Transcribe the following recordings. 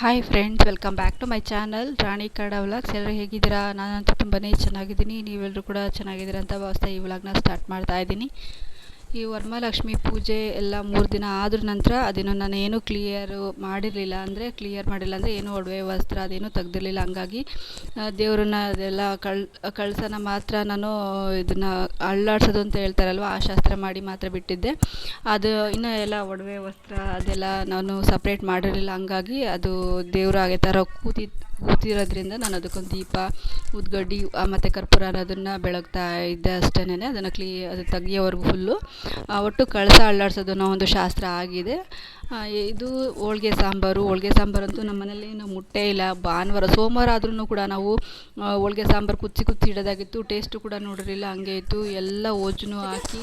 Hi friends welcome back to my channel Rani Kannada vlogs ಎಲ್ಲರೂ ಹೇಗಿದ್ದೀರಾ? ನಾನಂತೂ ತುಂಬಾ ಚೆನ್ನಾಗಿದ್ದೀನಿ. ನೀವೆಲ್ಲರೂ ಕೂಡ ಚೆನ್ನಾಗಿದ್ದೀರಾ ಅಂತ ಭಾವಿಸ್ತಾ ಈ ವ್ಲಾಗ್ನ ಸ್ಟಾರ್ಟ್ ಮಾಡ್ತಾ ಇದ್ದೀನಿ. ಈ ವರಮಹಾಲಕ್ಷ್ಮಿ ಪೂಜೆ ಎಲ್ಲ ಮೂರು ದಿನ ಆದ್ರ ನಂತರ ಅದನ್ನು ನಾನು ಏನೂ ಕ್ಲಿಯರು ಮಾಡಿರಲಿಲ್ಲ ಅಂದರೆ ಕ್ಲಿಯರ್ ಮಾಡಿಲ್ಲ ಅಂದರೆ ಏನೂ ಒಡವೆ, ವಸ್ತ್ರ ಅದೇನೂ ತೆಗ್ದಿರಲಿಲ್ಲ. ಹಂಗಾಗಿ ದೇವ್ರನ್ನ ಅದೆಲ್ಲ ಕಳ್ ಕಳಸನ ಮಾತ್ರ ನಾನು ಇದನ್ನು ಅಳ್ಳಾಡ್ಸೋದು ಅಂತ ಹೇಳ್ತಾರಲ್ವ, ಆ ಶಾಸ್ತ್ರ ಮಾಡಿ ಮಾತ್ರ ಬಿಟ್ಟಿದ್ದೆ. ಅದು ಇನ್ನೂ ಎಲ್ಲ ಒಡವೆ, ವಸ್ತ್ರ ಅದೆಲ್ಲ ನಾನು ಸಪ್ರೇಟ್ ಮಾಡಿರಲಿಲ್ಲ. ಹಂಗಾಗಿ ಅದು ದೇವ್ರು ಹಾಗೆ ಥರ ಕೂತಿ ಕೂತಿರೋದ್ರಿಂದ ನಾನು ಅದಕ್ಕೊಂದು ದೀಪ, ಉದ್ಗಡ್ಡಿ ಮತ್ತು ಕರ್ಪೂರ ಅನ್ನೋದನ್ನು ಬೆಳಗ್ತಾ ಇದ್ದೆ ಅಷ್ಟೇ ಅದನ್ನು ಕ್ಲೀ, ಅದು ತೆಗಿಯೋವರೆಗೂ ಫುಲ್ಲು ಒಟ್ಟು ಕಳಸ ಅಳ್ಳಾಡ್ಸೋದು ಅನ್ನೋ ಒಂದು ಶಾಸ್ತ್ರ ಆಗಿದೆ. ಇದು ಹೋಳ್ಗೆ ಸಾಂಬಾರು. ಹೋಳ್ಗೆ ಸಾಂಬಾರಂತೂ ನಮ್ಮ ಮನೇಲಿ ನಾವು ಮುಟ್ಟೇ ಇಲ್ಲ. ಭಾನುವಾರ, ಸೋಮವಾರ ಆದ್ರೂ ಕೂಡ ನಾವು ಹೋಳ್ಗೆ ಸಾಂಬಾರು ಕುಚ್ಚಿ ಕುಚ್ಚಿ ಇಡೋದಾಗಿತ್ತು. ಟೇಸ್ಟು ಕೂಡ ನೋಡಿರಲಿಲ್ಲ, ಹಂಗೆ ಇತ್ತು. ಎಲ್ಲ ಓಜನು ಹಾಕಿ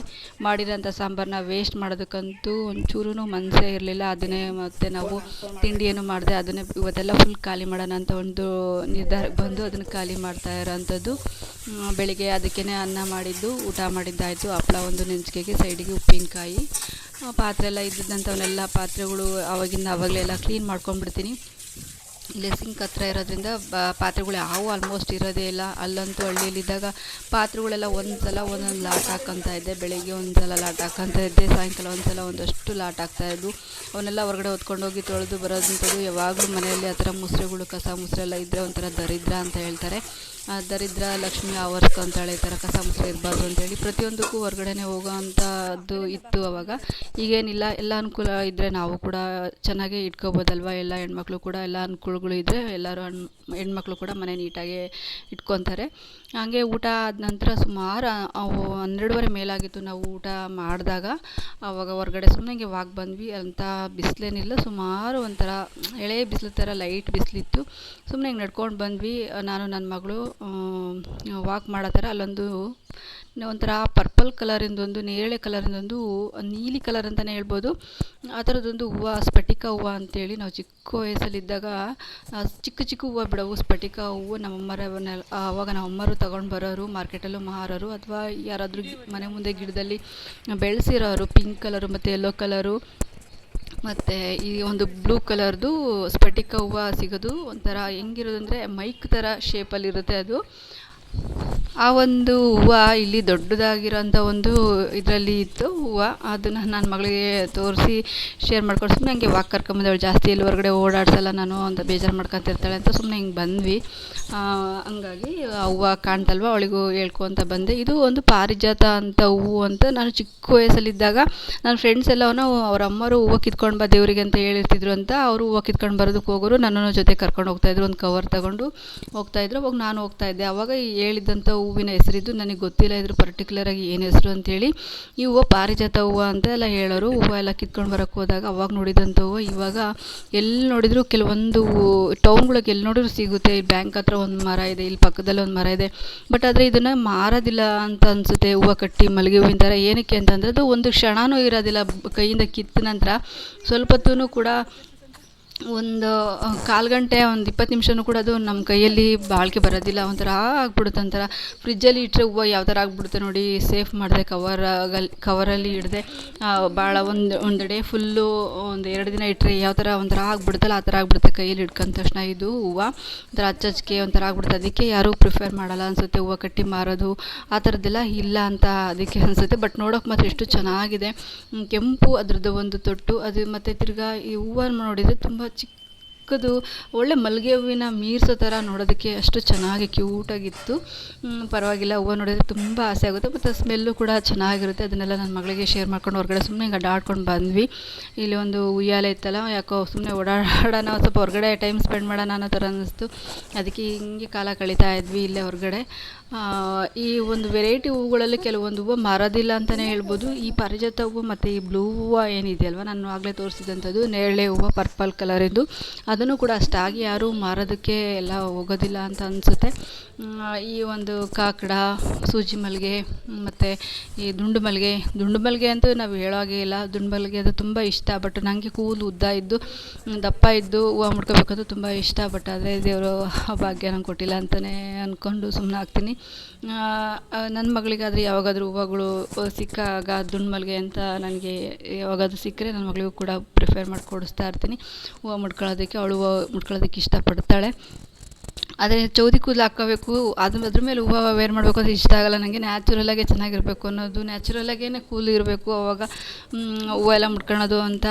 ಮಾಡಿರೋಂಥ ಸಾಂಬಾರನ್ನ ವೇಸ್ಟ್ ಮಾಡೋದಕ್ಕಂತೂ ಒಂಚೂರು ಮನಸ್ಸೇ ಇರಲಿಲ್ಲ. ಅದನ್ನೇ ಮತ್ತು ನಾವು ತಿಂಡಿ ಏನು ಮಾಡಿದೆ, ಅದನ್ನೇ ಇವತ್ತೆಲ್ಲ ಫುಲ್ ಖಾಲಿ ಮಾಡೋಣ ಅಂತ ಒಂದು ನಿರ್ಧಾರಕ್ಕೆ ಬಂದು ಅದನ್ನು ಖಾಲಿ ಮಾಡ್ತಾ ಇರೋಂಥದ್ದು. ಬೆಳಿಗ್ಗೆ ಅದಕ್ಕೇ ಅನ್ನ ಮಾಡಿದ್ದು, ಊಟ ಮಾಡಿದ್ದಾಯಿತು. ಹಪ್ಳ ಒಂದು ನೆಂಚಿಕೆಗೆ ಸೈಡಿಗೆ ಉಪ್ಪಿನಕಾಯಿ. ಪಾತ್ರೆ ಎಲ್ಲ ಇದ್ದಿದ್ದಂಥವನ್ನೆಲ್ಲ ಪಾತ್ರೆಗಳು ಆವಾಗಿಂದ ಆವಾಗಲೇ ಎಲ್ಲ ಕ್ಲೀನ್ ಮಾಡ್ಕೊಂಡ್ಬಿಡ್ತೀನಿ. ಇಲ್ಲೇ ಸಿಂಕ್ ಹತ್ರ ಇರೋದ್ರಿಂದ ಪಾತ್ರೆಗಳು ಯಾವು ಆಲ್ಮೋಸ್ಟ್ ಇರೋದೇ ಇಲ್ಲ. ಅಲ್ಲಂತೂ ಹಳ್ಳಿಯಲ್ಲಿದ್ದಾಗ ಪಾತ್ರೆಗಳೆಲ್ಲ ಒಂದು ಸಲ ಒಂದೊಂದು ಲಾಟ್ ಹಾಕ್ಕೊತಾ ಇದ್ದೆ. ಬೆಳಗ್ಗೆ ಒಂದು ಸಲ ಲಾಟ್ ಹಾಕ್ಕೊತಾ ಇದ್ದೆ. ಸಾಯಂಕಾಲ ಒಂದು ಸಲ ಒಂದಷ್ಟು ಲಾಟ್ ಆಗ್ತಾಯಿದ್ವು ಅವನ್ನೆಲ್ಲ ಹೊರಗಡೆ ಹೊತ್ಕೊಂಡೋಗಿ ತೊಳೆದು ಬರೋದಂಥದ್ದು ಯಾವಾಗಲೂ ಮನೆಯಲ್ಲಿ ಆ ಥರ ಮುಸ್ರೆಗಳು, ಕಸ ಮುಸ್ರೆಲ್ಲ ಇದ್ದರೆ ಒಂಥರ ದರಿದ್ರ ಅಂತ ಹೇಳ್ತಾರೆ. ದರಿದ್ರ ಲಕ್ಷ್ಮಿ ಆವರಿಸ್ಕೊಂತಾಳೆ ಈ ಥರ ಕಸ ಮುಸ್ರೆ ಇರಬಾರ್ದು ಅಂತೇಳಿ ಪ್ರತಿಯೊಂದಕ್ಕೂ ಹೊರ್ಗಡೆನೇ ಹೋಗೋವಂಥದ್ದು ಇತ್ತು ಅವಾಗ. ಈಗೇನಿಲ್ಲ, ಎಲ್ಲ ಅನುಕೂಲ ಇದ್ದರೆ ನಾವು ಕೂಡ ಚೆನ್ನಾಗೇ ಇಟ್ಕೋಬೋದಲ್ವ? ಎಲ್ಲ ಹೆಣ್ಮಕ್ಳು ಕೂಡ ಎಲ್ಲ ಅನುಕೂಲಗಳು ಇದ್ದರೆ ಎಲ್ಲರೂ ಹಣ್, ಹೆಣ್ಮಕ್ಳು ಕೂಡ ಮನೆ ನೀಟಾಗೆ ಇಟ್ಕೊತಾರೆ. ಹಾಗೆ ಊಟ ಆದ ನಂತರ ಸುಮಾರು ಅವು ಹನ್ನೆರಡುವರೆ ಮೇಲಾಗಿತ್ತು ನಾವು ಊಟ ಮಾಡಿದಾಗ. ಆವಾಗ ಹೊರ್ಗಡೆ ಸುಮ್ಮನೆ ಹಿಂಗೆ ವಾಕ್ ಬಂದ್ವಿ ಅಂತ ಬಿಸಿಲೇನಿಲ್ಲ. ಸುಮಾರು ಒಂಥರ ಎಳೆ ಬಿಸಿಲು ಥರ ಲೈಟ್ ಬಿಸಿಲಿತ್ತು. ಸುಮ್ಮನೆ ಹಿಂಗೆ ನಡ್ಕೊಂಡು ಬಂದ್ವಿ. ನಾನು ನನ್ನ ಮಗಳು ವಾಕ್ ಮಾಡೋ ಥರ ಅಲ್ಲೊಂದು, ಒಂಥರ ಪರ್ಪಲ್ ಕಲರಿಂದೊಂದು ನೇರಳೆ ಕಲರಿಂದೊಂದು ನೀಲಿ ಕಲರ್ ಅಂತಲೇ ಹೇಳ್ಬೋದು. ಆ ಥರದ್ದೊಂದು ಹೂವು, ಸ್ಫಟಿಕ ಹೂವು ಅಂತೇಳಿ ನಾವು ಚಿಕ್ಕ ವಯಸ್ಸಲ್ಲಿದ್ದಾಗ ಚಿಕ್ಕ ಚಿಕ್ಕ ಹೂವು ಬಿಡೋವು. ಸ್ಫಟಿಕ ಹೂವು ನಮ್ಮಮ್ಮರವನ್ನ ಆವಾಗ ನಮ್ಮಮ್ಮರು ತಗೊಂಡು ಬರೋರು ಮಾರ್ಕೆಟಲ್ಲೂ ಮಾರೋರು, ಅಥವಾ ಯಾರಾದರೂ ಮನೆ ಮುಂದೆ ಗಿಡದಲ್ಲಿ ಬೆಳೆಸಿರೋರು ಪಿಂಕ್ ಕಲರು ಮತ್ತು ಯೆಲ್ಲೋ ಕಲರು ಮತ್ತು ಈ ಒಂದು ಬ್ಲೂ ಕಲರ್ದು ಸ್ಫಟಿಕ ಹೂವು ಸಿಗೋದು ಒಂಥರ ಹೆಂಗಿರೋದು ಅಂದರೆ ಮೈಕ್ ಥರ ಶೇಪಲ್ಲಿರುತ್ತೆ ಅದು. ಆ ಒಂದು ಹೂವು ಇಲ್ಲಿ ದೊಡ್ಡದಾಗಿರೋಂಥ ಒಂದು ಇದರಲ್ಲಿ ಇತ್ತು ಹೂವು. ಅದನ್ನು ನನ್ನ ಮಗಳಿಗೆ ತೋರಿಸಿ ಶೇರ್ ಮಾಡ್ಕೊಂಡು. ಸುಮ್ಮನೆ ಹಂಗೆ ವಾಕ್ ಕರ್ಕೊಂಬಂದವಳು. ಜಾಸ್ತಿ ಇಲ್ಲಿ ಹೊರಗಡೆ ಓಡಾಡ್ಸಲ್ಲ ನಾನು ಅಂತ ಬೇಜಾರು ಮಾಡ್ಕೊತಿರ್ತಾಳೆ ಅಂತ ಸುಮ್ಮನೆ ಹಿಂಗೆ ಬಂದ್ವಿ. ಹಂಗಾಗಿ ಆ ಹೂವು ಕಾಣ್ತಲ್ವ? ಅವಳಿಗೂ ಹೇಳ್ಕೊತ ಬಂದೆ. ಇದು ಒಂದು ಪಾರಿಜಾತ ಅಂತ ಹೂವು ಅಂತ ನಾನು ಚಿಕ್ಕ ವಯಸ್ಸಲ್ಲಿದ್ದಾಗ ನನ್ನ ಫ್ರೆಂಡ್ಸ್ ಎಲ್ಲವೂ ಅವ್ರ ಅಮ್ಮರು ಹೂವು ಕಿತ್ಕೊಂಡು ಬಾ ದೇವರಿಗೆ ಅಂತ ಹೇಳಿರ್ತಿದ್ರು ಅಂತ ಅವರು ಹೂವು ಕಿತ್ಕೊಂಡು ಬರೋದಕ್ಕೆ ಹೋಗೋರು ನನ್ನನ್ನು ಜೊತೆ ಕರ್ಕೊಂಡು ಹೋಗ್ತಾಯಿದ್ರು ಒಂದು ಕವರ್ ತಗೊಂಡು ಹೋಗ್ತಾಯಿದ್ರು ಅವಾಗ ನಾನು ಹೋಗ್ತಾಯಿದ್ದೆ ಅವಾಗ ಹೇಳಿದಂಥ ಹೂವಿನ ಹೆಸರಿದ್ದು ನನಗೆ ಗೊತ್ತಿಲ್ಲ ಇದ್ರ ಪರ್ಟಿಕ್ಯುಲರಾಗಿ ಏನು ಹೆಸರು ಅಂತೇಳಿ. ಈ ಹೂವು ಪಾರಿಜಾತ ಹೂವು ಅಂತ ಎಲ್ಲ ಹೇಳೋರು. ಹೂವು ಎಲ್ಲ ಕಿತ್ಕೊಂಡು ಬರೋಕ್ಕೆ ಹೋದಾಗ ಅವಾಗ ನೋಡಿದಂಥ ಹೂವು. ಇವಾಗ ಎಲ್ಲಿ ನೋಡಿದ್ರು ಕೆಲವೊಂದು ಟೌನ್ಗಳಿಗೆ ಎಲ್ಲಿ ನೋಡಿದ್ರು ಸಿಗುತ್ತೆ. ಈ ಬ್ಯಾಂಕ್ ಹತ್ರ ಒಂದು ಮರ ಇದೆ, ಇಲ್ಲಿ ಪಕ್ಕದಲ್ಲಿ ಒಂದು ಮರ ಇದೆ. ಬಟ್ ಆದರೆ ಇದನ್ನು ಮಾರೋದಿಲ್ಲ ಅಂತ ಅನಿಸುತ್ತೆ. ಹೂವು ಕಟ್ಟಿ ಮಲ್ಲಿಗೆ ಹೂವಿನ ಥರ ಏನಕ್ಕೆ ಅಂತಂದರೆ ಅದು ಒಂದು ಕ್ಷಣವೂ ಇರೋದಿಲ್ಲ. ಕೈಯಿಂದ ಕಿತ್ತ ನಂತರ ಸ್ವಲ್ಪ ಹೊತ್ತೂ ಕೂಡ ಒಂದು ಕಾಲು ಗಂಟೆ, ಒಂದು ಇಪ್ಪತ್ತು ನಿಮಿಷವೂ ಕೂಡ ಅದು ನಮ್ಮ ಕೈಯಲ್ಲಿ ಬಾಳಿಕೆ ಬರೋದಿಲ್ಲ. ಒಂಥರ ಆಗ್ಬಿಡುತ್ತೆ, ಒಂಥರ ಫ್ರಿಜ್ಜಲ್ಲಿ ಇಟ್ಟರೆ ಹೂವು ಯಾವ ಥರ ಆಗ್ಬಿಡುತ್ತೆ ನೋಡಿ ಸೇಫ್ ಮಾಡಿದೆ ಕವರಾಗಲ್ಲಿ ಕವರಲ್ಲಿ ಇಡದೆ ಭಾಳ ಒಂದು ಒಂದು ಡೇ ಫುಲ್ಲು ಒಂದು ಎರಡು ದಿನ ಇಟ್ಟರೆ ಯಾವ ಥರ ಒಂಥರ ಆಗ್ಬಿಡುತ್ತಲ್ಲ, ಆ ಥರ ಆಗ್ಬಿಡುತ್ತೆ ಕೈಯಲ್ಲಿ ಹಿಡ್ಕೊಂಡ ತಕ್ಷಣ ಇದು ಹೂವು. ಒಂಥರ ಹಚ್ಚಚ್ಕೆ ಒಂಥರ ಆಗ್ಬಿಡುತ್ತೆ. ಅದಕ್ಕೆ ಯಾರೂ ಪ್ರಿಫರ್ ಮಾಡಲ್ಲ ಅನಿಸುತ್ತೆ ಹೂವು ಕಟ್ಟಿ ಮಾರೋದು. ಆ ಥರದ್ದೆಲ್ಲ ಇಲ್ಲ ಅಂತ ಅದಕ್ಕೆ ಅನಿಸುತ್ತೆ. ಬಟ್ ನೋಡೋಕೆ ಮಾತ್ರ ಎಷ್ಟು ಚೆನ್ನಾಗಿದೆ. ಕೆಂಪು ಅದರದ್ದು ಒಂದು ತೊಟ್ಟು, ಅದು ಮತ್ತು ತಿರ್ಗಾ ಈ ಹೂವನ್ನು ನೋಡಿದರೆ ತುಂಬ ಚಿಕ್ಕದು ಒಳ್ಳೆ ಮಲ್ಲಿಗೆ ಹೂವಿನ ಮೀರಿಸೋ ಥರ ನೋಡೋದಕ್ಕೆ ಅಷ್ಟು ಚೆನ್ನಾಗಿ ಕ್ಯೂಟಾಗಿತ್ತು. ಪರವಾಗಿಲ್ಲ, ಹೂವು ನೋಡಿದರೆ ತುಂಬ ಆಸೆ ಆಗುತ್ತೆ, ಮತ್ತು ಸ್ಮೆಲ್ಲು ಕೂಡ ಚೆನ್ನಾಗಿರುತ್ತೆ. ಅದನ್ನೆಲ್ಲ ನನ್ನ ಮಗಳಿಗೆ ಶೇರ್ ಮಾಡ್ಕೊಂಡು ಹೊರಗಡೆ ಸುಮ್ಮನೆ ಹಿಂಗೆ ಅಡ್ಡಾಡ್ಕೊಂಡು ಬಂದ್ವಿ. ಇಲ್ಲಿ ಒಂದು ಉಯ್ಯಾಲೆ ಇತ್ತಲ್ಲ, ಯಾಕೋ ಸುಮ್ಮನೆ ಓಡಾಡೋಣ, ಸ್ವಲ್ಪ ಹೊರಗಡೆ ಟೈಮ್ ಸ್ಪೆಂಡ್ ಮಾಡೋಣ ಅನ್ನೋ ಥರ ಅನ್ನಿಸ್ತು. ಅದಕ್ಕೆ ಹಿಂಗೆ ಕಾಲ ಕಳೀತಾ ಇದ್ವಿ ಇಲ್ಲೇ ಹೊರಗಡೆ. ಈ ಒಂದು ವೆರೈಟಿ ಹೂವುಗಳಲ್ಲಿ ಕೆಲವೊಂದು ಹೂವು ಮಾರೋದಿಲ್ಲ ಅಂತಲೇ ಹೇಳ್ಬೋದು. ಈ ಪಾರಿಜಾತ ಹೂವು ಮತ್ತು ಈ ಬ್ಲೂ ಹೂವು ಏನಿದೆಯಲ್ವ? ನಾನು ಆಗಲೇ ತೋರಿಸಿದಂಥದ್ದು ನೇರಳೆ ಹೂವು ಪರ್ಪಲ್ ಕಲರಿಂದು ಅದನ್ನು ಕೂಡ ಅಷ್ಟಾಗಿ ಯಾರೂ ಮಾರೋದಕ್ಕೆ ಎಲ್ಲ ಹೋಗೋದಿಲ್ಲ ಅಂತ ಅನಿಸುತ್ತೆ. ಈ ಒಂದು ಕಾಕಡ, ಸೂಜಿ ಮಲ್ಲಿಗೆ, ಮತ್ತು ಈ ದುಂಡು ಮಲ್ಲಿಗೆ. ದುಂಡು ಮಲ್ಲಿಗೆ ಅಂತೂ ನಾವು ಹೇಳೋ ಹಾಗೆ ಇಲ್ಲ. ದುಂಡು ಮಲ್ಲಿಗೆ ಅದು ತುಂಬ ಇಷ್ಟ ಬಟ್ ನನಗೆ ಕೂದಲು ಉದ್ದ ಇದ್ದು, ದಪ್ಪ ಇದ್ದು ಹೂವು ಮುಡ್ಕೋಬೇಕಂತ ತುಂಬ ಇಷ್ಟ ಬಟ್ ಆದರೆ ದೇವರು ಭಾಗ್ಯ ನಂಗೆ ಕೊಟ್ಟಿಲ್ಲ ಅಂತಲೇ ಅಂದ್ಕೊಂಡು ಸುಮ್ಮನೆ ಹಾಕ್ತೀನಿ ನನ್ನ ಮಗಳಿಗಾದರೆ ಯಾವಾಗಾದರೂ ಹೂವುಗಳು ಸಿಕ್ಕಾಗ ದುಂಡು ಮಲ್ಲಿಗೆ ಅಂತ ನನಗೆ ಯಾವಾಗಾದರೂ ಸಿಕ್ಕರೆ ನನ್ನ ಮಗಳಿಗೂ ಕೂಡ ಪ್ರಿಫೇರ್ ಮಾಡಿ ಕೊಡಿಸ್ತಾ ಇರ್ತೀನಿ. ಹೂವು ಮುಡ್ಕೊಳ್ಳೋದಕ್ಕೆ, ಅವಳು ಹೂವು ಮುಡ್ಕೊಳ್ಳೋದಕ್ಕೆ ಇಷ್ಟಪಡ್ತಾಳೆ. ಆದರೆ ಚೌದಿ ಕೂದಲು ಹಾಕ್ಕೋಬೇಕು ಅದು ಅದ್ರ ಮೇಲೆ ಹೂವು ವೇರ್ ಮಾಡಬೇಕು ಅಂದರೆ ಇಷ್ಟ ಆಗಲ್ಲ. ನನಗೆ ನ್ಯಾಚುರಲಾಗೆ ಚೆನ್ನಾಗಿರಬೇಕು ಅನ್ನೋದು ನ್ಯಾಚುರಲಾಗೇ ಕೂಲ್ ಇರಬೇಕು ಅವಾಗ. ಹೂವು ಎಲ್ಲ ಅಂತ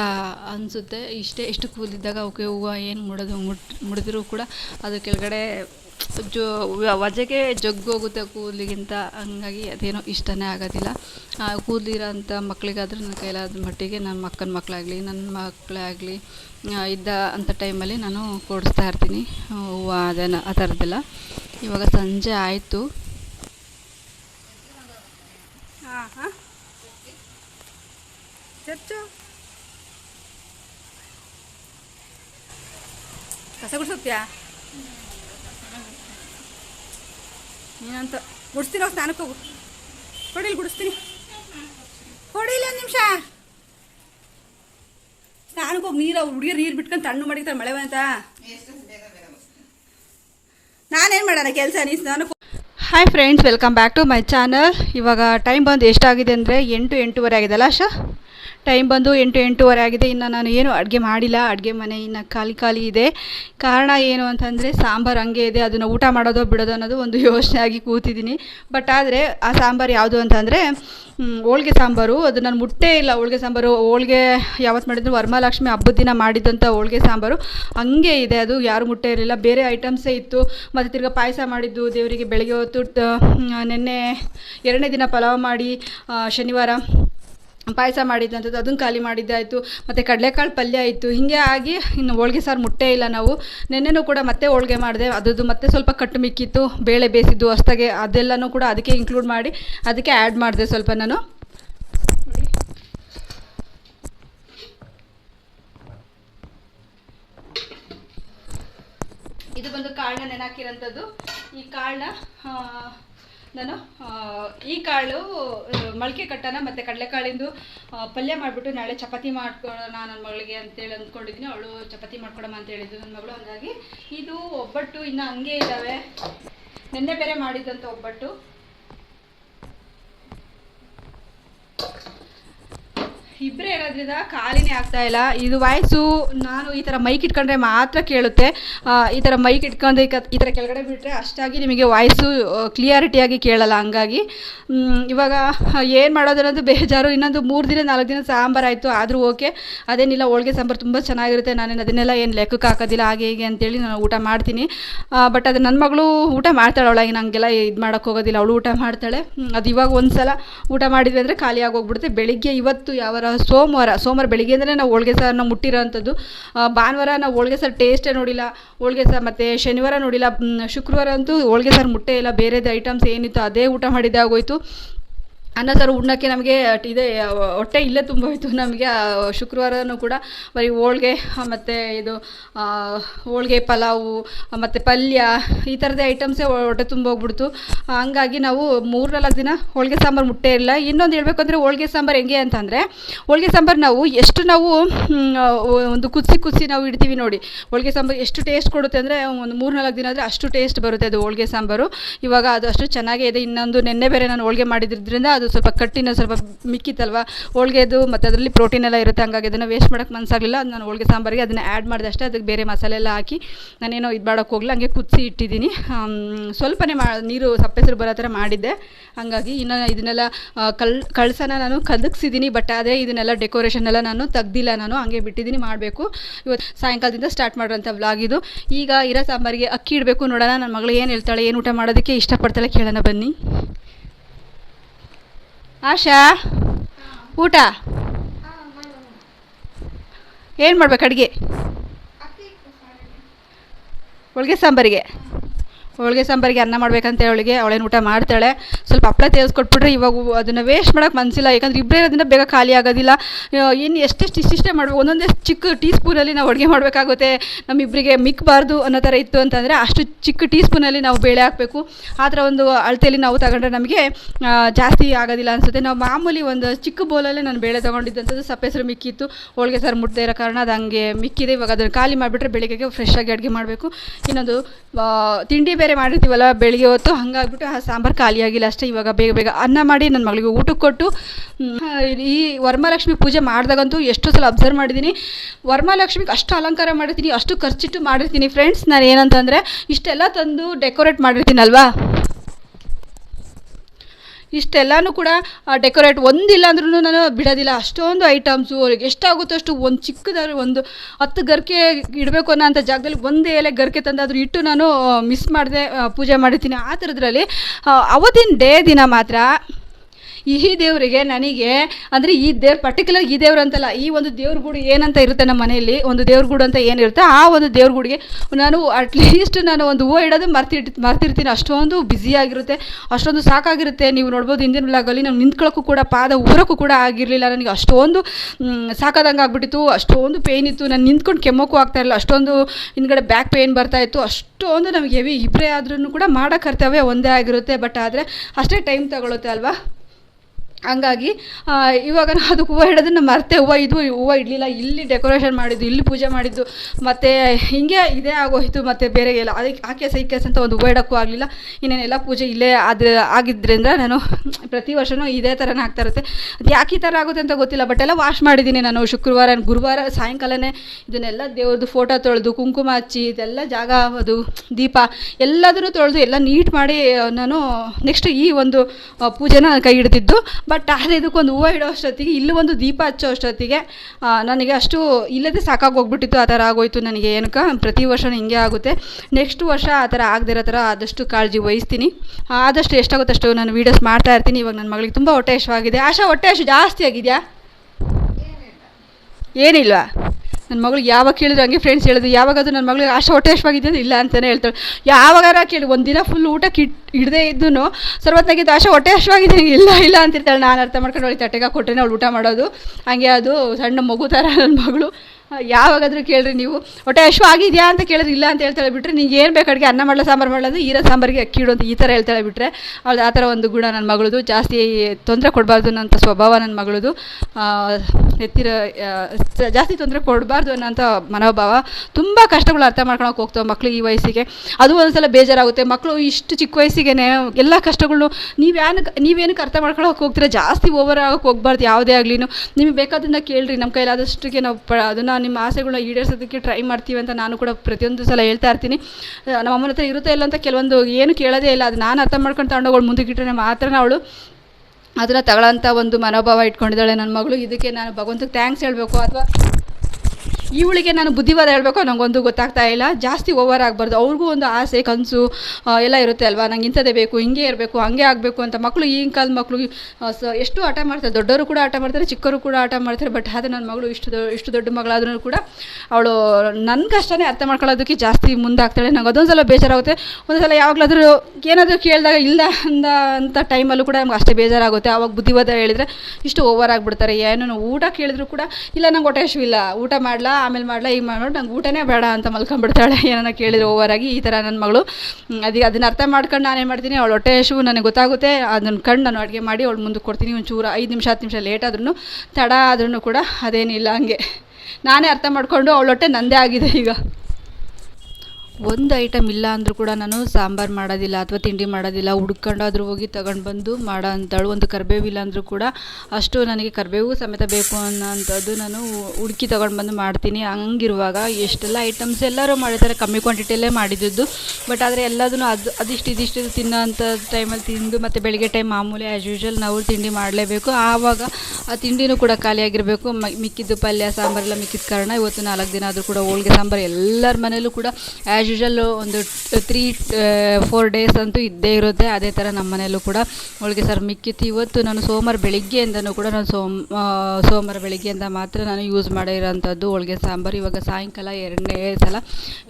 ಅನಿಸುತ್ತೆ. ಇಷ್ಟೇ ಇಷ್ಟು ಕೂದಲಿದ್ದಾಗ ಅವಕ್ಕೆ ಹೂವು ಏನು ಮುಡೋದು ಮುಟ್ ಮುಡಿದ್ರೂ ಕೂಡ ಅದು ಕೆಳಗಡೆ ಜೋ ವಜೆಗೆ ಜಗ್ಗೋಗುತ್ತೆ ಕೂದಲಿಗಿಂತ. ಹಂಗಾಗಿ ಅದೇನೋ ಇಷ್ಟನೇ ಆಗೋದಿಲ್ಲ. ಕೂದಲಿರೋಂಥ ಮಕ್ಕಳಿಗಾದ್ರೆ ನನ್ನ ಕೈಲಾದ ಮಟ್ಟಿಗೆ ನನ್ನ ಅಕ್ಕನ ಮಕ್ಕಳಾಗಲಿ, ನನ್ನ ಮಕ್ಕಳೇ ಆಗಲಿ ಇದ್ದ ಅಂಥ ಟೈಮಲ್ಲಿ ನಾನು ಕೊಡಿಸ್ತಾ ಇರ್ತೀನಿ. ಹೂವು ಅದನ್ನು ಆ ಥರದ್ದೆಲ್ಲ. ಇವಾಗ ಸಂಜೆ ಆಯಿತು. ಹಾಂ ಹಾಂ. ಕಸ ಗುಡ್ಸೋಗ್ತೀಯಾ ನೀನಂತ ಗುಡಿಸ್ತೀನಿ ಹೋಗಿ ಸ್ನಾನಕ್ಕೆ ಹೋಗು. ಹೊಡಿಲಿ, ಗುಡಿಸ್ತೀನಿ. ಹೊಡಿಲಿ ಒಂದು ನಿಮಿಷ. ಸ್ನಾನಕ್ಕೆ ಹೋಗಿ ನೀರು ಹುಡುಗಿಯರು ನೀರು ಬಿಟ್ಕೊಂಡು ತಣ್ಣು ಮಾಡಿರ್ತಾರೆ ಮಳೆ ಬಂತ. ನಾನೇನು ಮಾಡೋಣ ಕೆಲಸ? ನೀ ಸ್ನಾನಕ್ಕೆ hi friends welcome back to my channel ಇವಾಗ ಟೈಮ್ ಬಂದು ಎಷ್ಟಾಗಿದೆ ಅಂದರೆ ಎಂಟು ಎಂಟೂವರೆ ಆಗಿದೆ ಅಲ್ಲ, ಆಶಾ? ಟೈಮ್ ಬಂದು ಎಂಟು ಎಂಟೂವರೆ ಆಗಿದೆ. ಇನ್ನು ನಾನು ಏನು ಅಡುಗೆ ಮಾಡಿಲ್ಲ. ಅಡುಗೆ ಮನೆ ಇನ್ನು ಖಾಲಿ ಖಾಲಿ ಇದೆ. ಕಾರಣ ಏನು ಅಂತಂದರೆ ಸಾಂಬಾರು ಹಂಗೆ ಇದೆ. ಅದನ್ನು ಊಟ ಮಾಡೋದೋ ಬಿಡೋದೋ ಅನ್ನೋದು ಒಂದು ಯೋಚನೆ ಆಗಿ ಕೂತಿದ್ದೀನಿ. ಬಟ್ ಆದರೆ ಆ ಸಾಂಬಾರು ಯಾವುದು ಅಂತಂದರೆ ಹೋಳಿಗೆ ಸಾಂಬಾರು. ಅದು ನಾನು ಮುಟ್ಟೇ ಇಲ್ಲ ಹೋಳಿಗೆ ಸಾಂಬಾರು. ಹೋಳಿಗೆ ಯಾವತ್ತು ಮಾಡಿದ್ರು ವರಮಹಾಲಕ್ಷ್ಮಿ ಹಬ್ಬದ ದಿನ ಮಾಡಿದಂಥ ಹೋಳಿಗೆ ಸಾಂಬಾರು. ಹಂಗೆ ಇದೆ. ಅದು ಯಾರು ಮುಟ್ಟೇ ಇರಲಿಲ್ಲ. ಬೇರೆ ಐಟಮ್ಸೇ ಇತ್ತು. ಮತ್ತು ತಿರ್ಗಿ ಪಾಯಸ ಮಾಡಿದ್ದು ದೇವರಿಗೆ ಬೆಳಗ್ಗೆ ಹೊತ್ತು ನೆನ್ನೆ ನಿನ್ನೆ ಎರಡನೇ ದಿನ ಪಲಾವ್ ಮಾಡಿ ಶನಿವಾರ ಪಾಯಸ ಮಾಡಿದ್ದಂಥದ್ದು, ಅದನ್ನು ಖಾಲಿ ಮಾಡಿದ್ದಾಯಿತು, ಮತ್ತು ಕಡಲೆಕಾಳು ಪಲ್ಯ ಇತ್ತು. ಹೀಗೆ ಆಗಿ ಇನ್ನು ಹೋಳಿಗೆ ಸಾರು ಮುಟ್ಟೇ ಇಲ್ಲ ನಾವು. ನೆನ್ನೆನೂ ಕೂಡ ಮತ್ತೆ ಹೋಳ್ಗೆ ಮಾಡಿದೆ. ಅದರದ್ದು ಮತ್ತೆ ಸ್ವಲ್ಪ ಕಟ್ಟು ಮಿಕ್ಕಿತ್ತು, ಬೇಳೆ ಬೇಯಿಸಿದ್ದು ಅಷ್ಟಾಗೆ ಅದೆಲ್ಲನೂ ಕೂಡ ಅದಕ್ಕೆ ಇನ್ಕ್ಲೂಡ್ ಮಾಡಿ, ಅದಕ್ಕೆ ಆ್ಯಡ್ ಮಾಡಿದೆ ಸ್ವಲ್ಪ ನಾನು. ಇದು ಬಂದು ಕಾಳನ್ನ ನೆನಾಕಿರೋಂಥದ್ದು. ಈ ಕಾಳನ್ನ ನಾನು ಈ ಕಾಳು ಮೊಳಕೆ ಕಟ್ಟನ ಮತ್ತು ಕಡಲೆಕಾಳಿಂದು ಪಲ್ಯ ಮಾಡಿಬಿಟ್ಟು ನಾಳೆ ಚಪಾತಿ ಮಾಡ್ಕೊಳ್ಳೋಣ ನನ್ನ ಮಗಳಿಗೆ ಅಂತೇಳಿ ಅಂದ್ಕೊಂಡಿದ್ದೀನಿ. ಅವಳು ಚಪಾತಿ ಮಾಡ್ಕೊಡಮ್ಮ ಅಂತ ಹೇಳಿದ್ದು ನನ್ನ ಮಗಳು. ಹಂಗಾಗಿ ಇದು ಒಬ್ಬಟ್ಟು ಇನ್ನು ಹಂಗೆ ಇದ್ದಾವೆ. ನಿನ್ನೆ ಬೇರೆ ಮಾಡಿದ್ದಂಥ ಒಬ್ಬಟ್ಟು. ಇಬ್ಬರೇ ಇರೋದ್ರಿಂದ ಖಾಲಿನೇ ಆಗ್ತಾ ಇಲ್ಲ. ಇದು ವಾಯ್ಸು ನಾನು ಈ ಥರ ಮೈಕ್ ಇಟ್ಕೊಂಡ್ರೆ ಮಾತ್ರ ಕೇಳುತ್ತೆ. ಈ ಥರ ಮೈಕ್ ಇಟ್ಕೊಂಡು ಈ ಥರ ಕೆಳಗಡೆ ಬಿಟ್ಟರೆ ಅಷ್ಟಾಗಿ ನಿಮಗೆ ವಾಯ್ಸು ಕ್ಲಿಯಾರಿಟಿಯಾಗಿ ಕೇಳಲ್ಲ ಹಂಗಾಗಿ. ಇವಾಗ ಏನು ಮಾಡೋದು ಅನ್ನೋದು ಬೇಜಾರು. ಇನ್ನೊಂದು ಮೂರು ದಿನ, ನಾಲ್ಕು ದಿನ ಸಾಂಬಾರಾಯಿತು ಆದರೂ ಓಕೆ. ಅದೇನಿಲ್ಲ, ಹೋಳಿಗೆ ಸಾಂಬಾರು ತುಂಬ ಚೆನ್ನಾಗಿರುತ್ತೆ. ನಾನೇನು ಅದನ್ನೆಲ್ಲ ಏನು ಲೆಕ್ಕಕ್ಕೆ ಹಾಕೋದಿಲ್ಲ, ಹಾಗೆ ಹೀಗೆ ಅಂತೇಳಿ ನಾನು ಊಟ ಮಾಡ್ತೀನಿ. ಬಟ್ ಅದು ನನ್ನ ಮಗಳು ಊಟ ಮಾಡ್ತಾಳೆ ಅವಳಾಗಿ ನನಗೆಲ್ಲ ಇದು ಮಾಡೋಕ್ಕೆ ಹೋಗೋದಿಲ್ಲ. ಅವಳು ಊಟ ಮಾಡ್ತಾಳೆ. ಅದು ಇವಾಗ ಒಂದು ಸಲ ಊಟ ಮಾಡಿದ್ವಿ ಅಂದರೆ ಖಾಲಿ ಆಗೋಗ್ಬಿಡುತ್ತೆ ಬೆಳಿಗ್ಗೆ ಇವತ್ತು ಯಾವಾರ ಸೋಮವಾರ ಸೋಮವಾರ ಬೆಳಿಗ್ಗೆ ಅಂದರೆ ನಾವು ಹೋಳ್ಗೆ ಸಾರನ್ನ ಮುಟ್ಟಿರೋ ಅಂಥದ್ದು ಭಾನುವಾರ ನಾವು ಹೋಳಿಗೆ ಸಾರು ಟೇಸ್ಟೇ ನೋಡಿಲ್ಲ. ಹೋಳಿಗೆ ಸಾರು ಮತ್ತು ಶನಿವಾರ ನೋಡಿಲ್ಲ. ಶುಕ್ರವಾರ ಅಂತೂ ಹೋಳಿಗೆ ಸಾರು ಮುಟ್ಟೇ ಇಲ್ಲ. ಬೇರೆದು ಐಟಮ್ಸ್ ಏನಿತ್ತು ಅದೇ ಊಟ ಮಾಡಿದ್ದೆ ಆಗೋಯ್ತು ಅನ್ನ ಸಾರು ಉಣ್ಣಕ್ಕೆ ನಮಗೆ ಇದೆ ಹೊಟ್ಟೆ ಇಲ್ಲೇ ತುಂಬೋಯ್ತು. ನಮಗೆ ಶುಕ್ರವಾರನೂ ಕೂಡ ಬರೀ ಹೋಳ್ಗೆ ಮತ್ತು ಇದು ಹೋಳಿಗೆ, ಪಲಾವು ಮತ್ತು ಪಲ್ಯ, ಈ ಥರದೇ ಐಟಮ್ಸೇ ಹೊಟ್ಟೆ ತುಂಬೋಗ್ಬಿಡ್ತು. ಹಂಗಾಗಿ ನಾವು ಮೂರು ನಾಲ್ಕು ದಿನ ಹೋಳಿಗೆ ಸಾಂಬಾರು ಮುಟ್ಟೇ ಇಲ್ಲ. ಇನ್ನೊಂದು ಹೇಳಬೇಕು ಅಂದರೆ ಹೋಳಿಗೆ ಸಾಂಬಾರು ಹೆಂಗೆ ಅಂತಂದರೆ ಹೋಳಿಗೆ ಸಾಂಬಾರು ನಾವು ಎಷ್ಟು ನಾವು ಒಂದು ಕುದಿಸಿ ಕುದಿಸಿ ನಾವು ಇಡ್ತೀವಿ ನೋಡಿ. ಹೋಳಿಗೆ ಸಾಂಬಾರು ಎಷ್ಟು ಟೇಸ್ಟ್ ಕೊಡುತ್ತೆ ಅಂದರೆ, ಒಂದು ಮೂರು ನಾಲ್ಕು ದಿನ ಆದರೆ ಅಷ್ಟು ಟೇಸ್ಟ್ ಬರುತ್ತೆ ಅದು ಹೋಳಿಗೆ ಸಾಂಬಾರು. ಇವಾಗ ಅದು ಅಷ್ಟು ಚೆನ್ನಾಗೇ ಇದೆ. ಇನ್ನೊಂದು ನಿನ್ನೆ ಬೇರೆ ನಾನು ಹೋಳಿಗೆ ಮಾಡಿದ್ರಿಂದ ಅದು ಸ್ವಲ್ಪ ಕಟ್ಟಿನ ಸ್ವಲ್ಪ ಮಿಕ್ಕಿತ್ತಲ್ವ? ಹೋಳಿಗೆದು ಮತ್ತು ಅದರಲ್ಲಿ ಪ್ರೋಟೀನ್ ಎಲ್ಲ ಇರುತ್ತೆ, ಹಂಗಾಗಿ ಅದನ್ನು ವೇಸ್ಟ್ ಮಾಡೋಕ್ಕೆ ಮನಸ್ಸಾಗಲಿಲ್ಲ ನಾನು ಹೋಳಿಗೆ ಸಾಂಬಾರಿಗೆ ಅದನ್ನು ಆ್ಯಡ್ ಮಾಡಿದೆ ಅಷ್ಟೇ, ಅದಕ್ಕೆ ಬೇರೆ ಮಸಾಲೆ ಎಲ್ಲ ಹಾಕಿ ನಾನೇನೋ ಇದು ಮಾಡೋಕ್ಕೆ ಹೋಗಲಿ ಹಂಗೆ ಕುದಿಸಿ ಇಟ್ಟಿದ್ದೀನಿ. ಸ್ವಲ್ಪನೇ ಮಾ, ನೀರು ಸಪ್ಪೆಸರು ಬರೋ ಥರ ಮಾಡಿದ್ದೆ. ಹಾಗಾಗಿ ಇನ್ನು ಇದನ್ನೆಲ್ಲ ಕಲ್ ಕಳಸನ ನಾನು ಕದಗಿಸಿದ್ದೀನಿ ಬಟ್ ಆದರೆ ಇದನ್ನೆಲ್ಲ ಡೆಕೋರೇಷನ್ ಎಲ್ಲ ನಾನು ತೆಗ್ದಿಲ್ಲ ನಾನು, ಹಂಗೆ ಬಿಟ್ಟಿದ್ದೀನಿ, ಮಾಡಬೇಕು. ಇವತ್ತು ಸಾಯಂಕಾಲದಿಂದ ಸ್ಟಾರ್ಟ್ ಮಾಡೋಂಥ ವ್ಲಾಗ್ ಇದು. ಈಗ ಇರೋ ಸಾಂಬಾರಿಗೆ ಅಕ್ಕಿ ಇಡಬೇಕು ನೋಡೋಣ. ನನ್ನ ಮಗಳು ಏನು ಹೇಳ್ತಾಳೆ, ಏನು ಊಟ ಮಾಡೋದಕ್ಕೆ ಇಷ್ಟಪಡ್ತಾಳೆ ಕೇಳೋಣ ಬನ್ನಿ. ಆಶಾ ಊಟ? ಏನು ಮಾಡ್ಬೇಕು ಅಡುಗೆ? ಹೋಳಿಗೆ ಸಾಂಬಾರಿಗೆ? ಹೋಳಿಗೆ ಸಾಂಬಾರಿಗೆ ಅನ್ನ ಮಾಡ್ಬೇಕಂತ ಅವಳಿಗೆ, ಅವಳೇನು ಊಟ ಮಾಡ್ತಾಳೆ. ಸ್ವಲ್ಪ ಹಪ್ಪಳ ತೇಲ್ಸ್ಕೊಟ್ಬಿಟ್ರೆ ಇವಾಗ ಅದನ್ನು ವೇಸ್ಟ್ ಮಾಡೋಕ್ಕೆ ಮನಸ್ಸಿಲ್ಲ ಯಾಕಂದ್ರೆ ಇಬ್ಬರೇ ಇರೋದನ್ನ ಬೇಗ ಖಾಲಿ ಆಗೋದಿಲ್ಲ. ಇನ್ನು ಎಷ್ಟೆಷ್ಟು ಇಷ್ಟಿಷ್ಟೇ ಮಾಡಬೇಕು. ಒಂದೊಂದೇ ಚಿಕ್ಕ ಟೀ ಸ್ಪೂನಲ್ಲಿ ನಾವು ಅಡುಗೆ ಮಾಡಬೇಕಾಗುತ್ತೆ. ನಮ್ಮಿಬ್ಬರಿಗೆ ಮಿಕ್ಕಬಾರ್ದು ಅನ್ನೋ ಥರ ಇತ್ತು ಅಂತಂದರೆ ಅಷ್ಟು ಚಿಕ್ಕ ಟೀ ಸ್ಪೂನಲ್ಲಿ ನಾವು ಬೇಳೆ ಹಾಕಬೇಕು. ಆ ಥರ ಒಂದು ಅಳತೆಯಲ್ಲಿ ನಾವು ತಗೊಂಡ್ರೆ ನಮಗೆ ಜಾಸ್ತಿ ಆಗೋದಿಲ್ಲ ಅನಿಸುತ್ತೆ. ನಾವು ಮಾಮೂಲಿ ಒಂದು ಚಿಕ್ಕ ಬೌಲಲ್ಲೇ ನಾನು ಬೇಳೆ ತೊಗೊಂಡಿದ್ದಂಥದ್ದು ಸಪ್ಪೆಸರು ಮಿಕ್ಕಿತ್ತು. ಹೋಳಿಗೆ ಸಾರು ಮುಟ್ಟದೇ ಇರೋ ಕಾರಣ ಅದು ಹಂಗೆ ಮಿಕ್ಕಿದೆ. ಇವಾಗ ಅದನ್ನು ಖಾಲಿ ಮಾಡಿಬಿಟ್ರೆ ಬೆಳಿಗ್ಗೆಗೆ ಫ್ರೆಶ್ ಆಗಿ ಅಡುಗೆ ಮಾಡಬೇಕು. ಇನ್ನೊಂದು ತಿಂಡಿ ಬೇರೆ ಮಾಡಿರ್ತೀವಲ್ಲ, ಬೆಳಿಗ್ಗೆ ಹೊತ್ತು ಹಂಗಾಗ್ಬಿಟ್ಟು ಆ ಸಾಂಬಾರು ಖಾಲಿಯಾಗಿಲ್ಲ ಅಷ್ಟೇ, ಇವಾಗ ಬೇಗ ಬೇಗ ಅನ್ನ ಮಾಡಿ ನನ್ನ ಮಗಳಿಗೆ ಊಟಕ್ಕೆ ಕೊಟ್ಟು ಈ ವರಮಹಾಲಕ್ಷ್ಮಿ ಪೂಜೆ ಮಾಡಿದಾಗಂತೂ ಎಷ್ಟೋ ಸಲ ಅಬ್ಸರ್ವ್ ಮಾಡಿದ್ದೀನಿ ವರಮಹಾಲಕ್ಷ್ಮಿಗೆ ಅಷ್ಟು ಅಲಂಕಾರ ಮಾಡಿರ್ತೀನಿ, ಅಷ್ಟು ಖರ್ಚಿಟ್ಟು ಮಾಡಿರ್ತೀನಿ ಫ್ರೆಂಡ್ಸ್ ನಾನು ಏನಂತಂದರೆ, ಇಷ್ಟೆಲ್ಲ ತಂದು ಡೆಕೋರೇಟ್ ಮಾಡಿರ್ತೀನಲ್ವಾ? ಇಷ್ಟೆಲ್ಲನೂ ಕೂಡ ಡೆಕೋರೇಟ್ ಒಂದಿಲ್ಲ ಅಂದ್ರೂ ನಾನು ಬಿಡೋದಿಲ್ಲ. ಅಷ್ಟೊಂದು ಐಟಮ್ಸು, ಅವ್ರಿಗೆ ಎಷ್ಟಾಗುತ್ತೋ ಅಷ್ಟು ಒಂದು ಚಿಕ್ಕದಾದ್ರು ಒಂದು ಹತ್ತು ಗರಿಕೆ ಇಡಬೇಕು ಅನ್ನೋ ಅಂಥ ಜಾಗದಲ್ಲಿ ಒಂದೇ ಎಲೆ ಗರಿಕೆ ತಂದಾದರೂ ಇಟ್ಟು ನಾನು ಮಿಸ್ ಮಾಡದೆ ಪೂಜೆ ಮಾಡಿರ್ತೀನಿ. ಆ ಥರದ್ರಲ್ಲಿ ಅವತ್ತಿನ ಡೇ ದಿನ ಮಾತ್ರ ಈ ದೇವರಿಗೆ ನನಗೆ, ಅಂದರೆ ಈ ದೇವ್ರ ಪರ್ಟಿಕ್ಯುಲರ್ ಈ ದೇವ್ರು ಅಂತಲ್ಲ, ಈ ಒಂದು ದೇವ್ರ ಗುಡಿ ಏನಂತ ಇರುತ್ತೆ ನಮ್ಮ ಮನೆಯಲ್ಲಿ, ಒಂದು ದೇವ್ರ ಗುಡು ಅಂತ ಏನಿರುತ್ತೆ ಆ ಒಂದು ದೇವ್ರ ಗುಡಿಗೆ ನಾನು ಅಟ್ಲೀಸ್ಟ್ ನಾನು ಒಂದು ಹೂವು ಇಡೋದು ಮರ್ತಿಟ್ ಮರ್ತಿರ್ತೀನಿ. ಅಷ್ಟೊಂದು ಬ್ಯುಸಿಯಾಗಿರುತ್ತೆ ಅಷ್ಟೊಂದು ಸಾಕಾಗಿರುತ್ತೆ. ನೀವು ನೋಡ್ಬೋದು ಹಿಂದಿನ ಬ್ಲಾಗಲ್ಲಿ ನಾವು ನಿಂತ್ಕೊಳ್ಳೋಕ್ಕೂ ಕೂಡ, ಪಾದ ಊರಕ್ಕೂ ಕೂಡ ಆಗಿರಲಿಲ್ಲ. ನನಗೆ ಅಷ್ಟೊಂದು ಸಾಕಾದಂಗೆ ಆಗ್ಬಿಟ್ಟಿತ್ತು. ಅಷ್ಟೊಂದು ಪೇಯ್ನ್ ಇತ್ತು. ನಾನು ನಿಂತ್ಕೊಂಡು ಕೆಮ್ಮಕ್ಕೂ ಆಗ್ತಾ ಇರಲಿಲ್ಲ. ಅಷ್ಟೊಂದು ಹಿಂದ್ಗಡೆ ಬ್ಯಾಕ್ ಪೇಯ್ನ್ ಬರ್ತಾ ಇತ್ತು. ಅಷ್ಟೊಂದು ನಮಗೆ ಹೆವಿ ಇಬ್ಬರೇ ಆದ್ರೂ ಕೂಡ ಮಾಡೋ ಕರ್ತವ್ಯ ಒಂದೇ ಆಗಿರುತ್ತೆ. ಬಟ್ ಆದರೆ ಅಷ್ಟೇ ಟೈಮ್ ತಗೊಳುತ್ತೆ ಅಲ್ವಾ? ಹಂಗಾಗಿ ಇವಾಗ ನಾವು ಅದು ಹೂವು ಇಡೋದನ್ನು ಮರ್ತೆ. ಹೂವು ಇದು ಹೂವು ಇಡಲಿಲ್ಲ. ಇಲ್ಲಿ ಡೆಕೋರೇಷನ್ ಮಾಡಿದ್ದು, ಇಲ್ಲಿ ಪೂಜೆ ಮಾಡಿದ್ದು. ಮತ್ತು ಹಿಂಗೆ ಇದೇ ಆಗೋಯಿತು. ಮತ್ತು ಬೇರೆ ಎಲ್ಲ, ಅದಕ್ಕೆ ಆ ಕೇಸ್ ಈ ಅಂತ ಒಂದು ಹೂವು ಇಡೋಕ್ಕೂ ಆಗಲಿಲ್ಲ. ಇನ್ನೇನೆಲ್ಲ ಪೂಜೆ ಇಲ್ಲೇ ಅದು ಆಗಿದ್ದರಿಂದ ನಾನು ಪ್ರತಿ ವರ್ಷವೂ ಇದೇ ಥರನೇ ಆಗ್ತಾ ಇರುತ್ತೆ. ಅದು ಯಾಕೆ ಈ ಥರ ಆಗುತ್ತೆ ಅಂತ ಗೊತ್ತಿಲ್ಲ. ಬಟ್ ಎಲ್ಲ ವಾಶ್ ಮಾಡಿದ್ದೀನಿ ನಾನು. ಶುಕ್ರವಾರ, ಗುರುವಾರ, ಸಾಯಂಕಾಲನೇ ಇದನ್ನೆಲ್ಲ ದೇವ್ರದ್ದು ಫೋಟೋ ತೊಳೆದು, ಕುಂಕುಮ ಹಚ್ಚಿ, ಇದೆಲ್ಲ ಜಾಗ, ಅದು ದೀಪ ಎಲ್ಲದನ್ನು ತೊಳೆದು ಎಲ್ಲ ನೀಟ್ ಮಾಡಿ ನಾನು ನೆಕ್ಸ್ಟ್ ಈ ಒಂದು ಪೂಜೆನ ಕೈ ಹಿಡ್ತಿದ್ದು ಬಟ್ ಆದರೆ ಇದಕ್ಕೊಂದು ಹೂವು ಇಡೋ ಅಷ್ಟೊತ್ತಿಗೆ, ಇಲ್ಲೂ ಒಂದು ದೀಪ ಹಚ್ಚೋ ಅಷ್ಟೊತ್ತಿಗೆ ನನಗೆ ಅಷ್ಟು ಇಲ್ಲದೆ ಸಾಕಾಗಿ ಹೋಗ್ಬಿಟ್ಟಿತ್ತು ಆ ಥರ ಆಗೋಯ್ತು ನನಗೆ ಏನಕ್ಕೆ. ಪ್ರತಿ ವರ್ಷ ಹಿಂಗೆ ಆಗುತ್ತೆ. ನೆಕ್ಸ್ಟ್ ವರ್ಷ ಆ ಥರ ಆಗದಿರೋ ಥರ ಆದಷ್ಟು ಕಾಳಜಿ ವಹಿಸ್ತೀನಿ. ಆದಷ್ಟು ಎಷ್ಟಾಗುತ್ತೆ ಅಷ್ಟು ನಾನು ವೀಡಿಯೋಸ್ ಮಾಡ್ತಾ ಇರ್ತೀನಿ. ಇವಾಗ ನನ್ನ ಮಗಳಿಗೆ ತುಂಬ ಹೊಟ್ಟೆ ಹಶ್ವಾಗಿದೆ ಆಶಾ, ಹೊಟ್ಟೆ ಹಶು ಜಾಸ್ತಿ ಆಗಿದೆಯಾ? ಏನಿಲ್ವಾ ನನ್ನ ಮಗಳಿಗೆ ಯಾವಾಗ ಕೇಳಿದ್ರು ಹಂಗೆ ಫ್ರೆಂಡ್ಸ್ ಹೇಳಿದ್ರು. ಅದು ನನ್ನ ಮಗಳಿಗೆ, ಆಶಾ ಹೊಟ್ಟೆ ಇಲ್ಲ ಅಂತಲೇ ಹೇಳ್ತಾಳೆ. ಯಾವಾಗಾರ ಕೇಳಿ ಒಂದು ದಿನ ಫುಲ್ ಊಟಕ್ಕೆ ಇಟ್ ಇಡದೇ ಇದ್ದು ಸರ್ವತ್ನಾಗಿದ್ದು ಆಶೆ ಹೊಟ್ಟೆ ಹಶ್ವಾಗಿದೆ ಇಲ್ಲ ಇಲ್ಲ, ಅಂತಿರ್ತಾಳೆ. ನಾನು ಅರ್ಥ ಮಾಡ್ಕೊಂಡು ಅವಳಿಗೆ ತಟ್ಟೆಗೆ ಕೊಟ್ಟರೆ ಅವಳು ಊಟ ಮಾಡೋದು. ಹಂಗೆ ಅದು ಸಣ್ಣ ಮಗು ಥರ ನನ್ನ ಮಗಳು. ಯಾವಾಗಾದರೂ ಕೇಳ್ರಿ ನೀವು. ಹೊಟ್ಟೆ ಹಶ್ವ ಆಗಿದೆಯಾ ಅಂತ ಕೇಳಿದ್ರೆ ಇಲ್ಲ ಅಂತ ಹೇಳ್ತಾಳೆ ಬಿಟ್ಟರೆ ನಿಂಗೆ ಏನು ಬೇಕು ಅಡುಗೆ ಅನ್ನ ಮಾಡಲ, ಸಾಂಬಾರು ಮಾಡಲ್ಲ ಈರ ಸಾಂಬಾರಿಗೆ ಅಕ್ಕಿ ಇಡು ಅಂತ ಈ ಥರ ಹೇಳ್ತಾಳೆ ಬಿಟ್ಟರೆ ಅವಳು ಆ ಥರ ಒಂದು ಗುಣ ನನ್ನ ಮಗಳದು. ಜಾಸ್ತಿ ತೊಂದರೆ ಕೊಡಬಾರ್ದು ಅನ್ನೋಂಥ ಸ್ವಭಾವ ನನ್ನ ಮಗಳದು. ಎತ್ತಿರ ಜಾಸ್ತಿ ತೊಂದರೆ ಕೊಡಬಾರ್ದು ಅನ್ನೋಂಥ ಮನೋಭಾವ. ತುಂಬ ಕಷ್ಟಗಳು ಅರ್ಥ ಮಾಡ್ಕೊಳಕ್ಕೆ ಹೋಗ್ತಾವೆ ಮಕ್ಕಳು ಈ ವಯಸ್ಸಿಗೆ. ಅದು ಒಂದ್ಸಲ ಬೇಜಾರಾಗುತ್ತೆ. ಮಕ್ಕಳು ಇಷ್ಟು ಚಿಕ್ಕ ವಯಸ್ಸಿಗೆ ಎಲ್ಲ ಕಷ್ಟಗಳನ್ನು ನೀವು ಏನಕ್ಕೆ ನೀವೇನಕ್ಕೆ ಅರ್ಥ ಮಾಡ್ಕೊಳಕ್ಕೆ ಹೋಗ್ತೀರಾ? ಜಾಸ್ತಿ ಓವರ್ ಆಗಕ್ಕೆ ಹೋಗ್ಬಾರ್ದು ಯಾವುದೇ ಆಗಲಿ ನಿಮಗೆ ಬೇಕಾದನ್ನ ಕೇಳ್ರಿ. ನಮ್ಮ ಕೈಲಾದಷ್ಟಕ್ಕೆ ನಾವು ಪ, ಅದನ್ನು ನಿಮ್ಮ ಆಸೆಗಳನ್ನ ಈಡೇರಿಸೋದಕ್ಕೆ ಟ್ರೈ ಮಾಡ್ತೀವಿ ಅಂತ ನಾನು ಕೂಡ ಪ್ರತಿಯೊಂದು ಸಲ ಹೇಳ್ತಾ ಇರ್ತೀನಿ. ನಮ್ಮ ಅಮ್ಮನ ಹತ್ರ ಇರುತ್ತೆ ಇಲ್ಲ ಅಂತ ಕೆಲವೊಂದು ಏನು ಕೇಳೋದೇ ಇಲ್ಲ. ಅದು ನಾನು ಅರ್ಥ ಮಾಡ್ಕೊಂಡು ಮುಂದಕ್ಕೆ ಮುಂದಿಟ್ಟರೆ ಮಾತ್ರ ಅವಳು. ಅದನ್ನು ತಗೊಳ್ಳೋಂಥ ಒಂದು ಮನೋಭಾವ ಇಟ್ಕೊಂಡಿದ್ದಾಳೆ ನನ್ನ ಮಗಳು. ಇದಕ್ಕೆ ನಾನು ಭಗವಂತಕ್ಕೆ ಥ್ಯಾಂಕ್ಸ್ ಹೇಳಬೇಕು. ಅಥವಾ ಇವಳಿಗೆ ನಾನು ಬುದ್ಧಿವಾದ ಹೇಳಬೇಕು? ನನಗೊಂದು ಗೊತ್ತಾಗ್ತಾ ಇಲ್ಲ. ಜಾಸ್ತಿ ಓವರ್ ಆಗಬಾರ್ದು. ಅವ್ರಿಗೂ ಒಂದು ಆಸೆ, ಕನಸು ಎಲ್ಲ ಇರುತ್ತೆ ಅಲ್ವಾ? ನಂಗೆ ಇಂಥದ್ದೇ ಬೇಕು, ಹಿಂಗೆ ಇರಬೇಕು, ಹಂಗೆ ಆಗಬೇಕು ಅಂತ ಮಕ್ಕಳು ಈಗಿನ ಕಾಲದ ಮಕ್ಕಳು ಎಷ್ಟು ಆಟ ಮಾಡ್ತಾರೆ? ದೊಡ್ಡವರು ಕೂಡ ಆಟ ಮಾಡ್ತಾರೆ, ಚಿಕ್ಕವರು ಕೂಡ ಆಟ ಮಾಡ್ತಾರೆ ಬಟ್ ಆದರೆ ನನ್ನ ಮಗಳು ಇಷ್ಟು ಇಷ್ಟು ದೊಡ್ಡ ಮಗಳಾದ್ರೂ ಕೂಡ ಅವಳು ನನ್ನ ಕಷ್ಟನೇ ಅರ್ಥ ಮಾಡ್ಕೊಳ್ಳೋದಕ್ಕೆ ಜಾಸ್ತಿ ಮುಂದಾಗ್ತಾಳೆ. ನಂಗೆ ಅದೊಂದು ಸಲ ಬೇಜಾರಾಗುತ್ತೆ. ಒಂದು ಸಲ ಯಾವಾಗಲಾದರೂ ಏನಾದರೂ ಕೇಳಿದಾಗ ಇಲ್ಲ ಅಂದ, ಅಂತ ಟೈಮಲ್ಲೂ ಕೂಡ ನಮ್ಗೆ ಅಷ್ಟೇ ಬೇಜಾರಾಗುತ್ತೆ. ಆವಾಗ ಬುದ್ಧಿವಾದ ಹೇಳಿದರೆ ಇಷ್ಟು ಓವರ್ ಆಗಿಬಿಡ್ತಾರೆ. ಏನೋ ಊಟ ಕೇಳಿದ್ರು ಕೂಡ, ಇಲ್ಲ ನಂಗೆ ಹೊಟ್ಟೆ ಇಲ್ಲ ಊಟ ಮಾಡಲಾ? ಆಮೇಲೆ ಮಾಡಲಾ ಈಗ ಮಾಡಿ ನಂಗೆ ಊಟನೇ ಬೇಡ ಅಂತ ಮಲ್ಕೊಂಡ್ಬಿಡ್ತಾಳೆ ಏನನ್ನ ಕೇಳಿದ್ರು ಓವರ್ ಆಗಿ, ಈ ಥರ ನನ್ನ ಮಗಳು. ಅದೀಗ ಅದನ್ನ ಅರ್ಥ ಮಾಡ್ಕೊಂಡು ನಾನೇನು ಮಾಡ್ತೀನಿ, ಅವಳು ಹೊಟ್ಟೆ ಶೂ ನನಗೆ ಗೊತ್ತಾಗುತ್ತೆ ಅದನ್ನು ಕಂಡು ನಾನು ಅಡುಗೆ ಮಾಡಿ ಅವಳು ಮುಂದಕ್ಕೆ ಕೊಡ್ತೀನಿ, ಒಂಚೂರು ಐದು ನಿಮಿಷ, ಹತ್ತು ನಿಮಿಷ ಲೇಟ್ ಆದ್ರೂ ತಡ ಆದ್ರೂ ಕೂಡ ಅದೇನಿಲ್ಲ ಹಂಗೆ. ನಾನೇ ಅರ್ಥ ಮಾಡಿಕೊಂಡು ಅವಳೊಟ್ಟೆ ನಂದೇ ಆಗಿದೆ ಈಗ. ಒಂದು ಐಟಮ್ ಇಲ್ಲ ಅಂದರೂ ಕೂಡ ನಾನು ಸಾಂಬಾರು ಮಾಡೋದಿಲ್ಲ ಅಥವಾ ತಿಂಡಿ ಮಾಡೋದಿಲ್ಲ ಹುಡ್ಕೊಂಡಾದ್ರೂ ಹೋಗಿ ತಗೊಂಡು ಬಂದು ಮಾಡೋ ಅಂಥಳು ಒಂದು ಕರಿಬೇವಿಲ್ಲ ಅಂದರೂ ಕೂಡ ಅಷ್ಟು ನನಗೆ ಕರಿಬೇವು ಸಮೇತ ಬೇಕು ಅನ್ನೋ ಅಂಥದ್ದು ನಾನು ಹುಡುಕಿ ತಗೊಂಡು ಬಂದು ಮಾಡ್ತೀನಿ. ಹಂಗಿರುವಾಗ ಎಷ್ಟೆಲ್ಲ ಐಟಮ್ಸ್ ಎಲ್ಲರೂ ಮಾಡಿರ್ತಾರೆ ಕಮ್ಮಿ ಕ್ವಾಂಟಿಟಿಯಲ್ಲೇ ಮಾಡಿದ್ದು ಬಟ್ ಆದರೆ ಎಲ್ಲದನ್ನು ಅದು, ಅದಿಷ್ಟು ಇದಿಷ್ಟು ತಿನ್ನೋ ಅಂಥ ಟೈಮಲ್ಲಿ ತಿಂದು ಮತ್ತು ಬೆಳಿಗ್ಗೆ ಟೈಮ್ ಮಾಮೂಲಿ ಆ್ಯಸ್ ಯೂಶ್ವಲ್ ನಾವು ತಿಂಡಿ ಮಾಡಲೇಬೇಕು. ಆವಾಗ ಆ ತಿಂಡಿನೂ ಕೂಡ ಖಾಲಿಯಾಗಿರಬೇಕು ಮಿಕ್ಕಿದ್ದು ಪಲ್ಯ, ಸಾಂಬಾರೆಲ್ಲ ಮಿಕ್ಕಿದ ಕಾರಣ ಇವತ್ತು ನಾಲ್ಕು ದಿನ ಆದರೂ ಕೂಡ ಹೋಳಿಗೆ, ಸಾಂಬಾರು ಎಲ್ಲರ ಮನೆಯಲ್ಲೂ ಕೂಡ ಆ್ಯಸ್ ಯೂಶ್ವಲ್ ಒಂದು ತ್ರೀ ಫೋರ್ ಡೇಸ್ ಅಂತೂ ಇದ್ದೇ ಇರುತ್ತೆ. ಅದೇ ಥರ ನಮ್ಮ ಮನೆಯಲ್ಲೂ ಕೂಡ ಹೋಳಿಗೆ ಸಾರು ಮಿಕ್ಕಿತ್ತು. ಇವತ್ತು ನಾನು ಸೋಮವಾರ ಬೆಳಿಗ್ಗೆಯಿಂದನೂ ಕೂಡ ನಾನು ಸೋಮ್ ಸೋಮವಾರ ಬೆಳಿಗ್ಗೆಯಿಂದ ಮಾತ್ರ ನಾನು ಯೂಸ್ ಮಾಡಿರೋಂಥದ್ದು ಹೋಳಿಗೆ ಸಾಂಬಾರು. ಇವಾಗ ಸಾಯಂಕಾಲ ಎರಡನೇ ಸಲ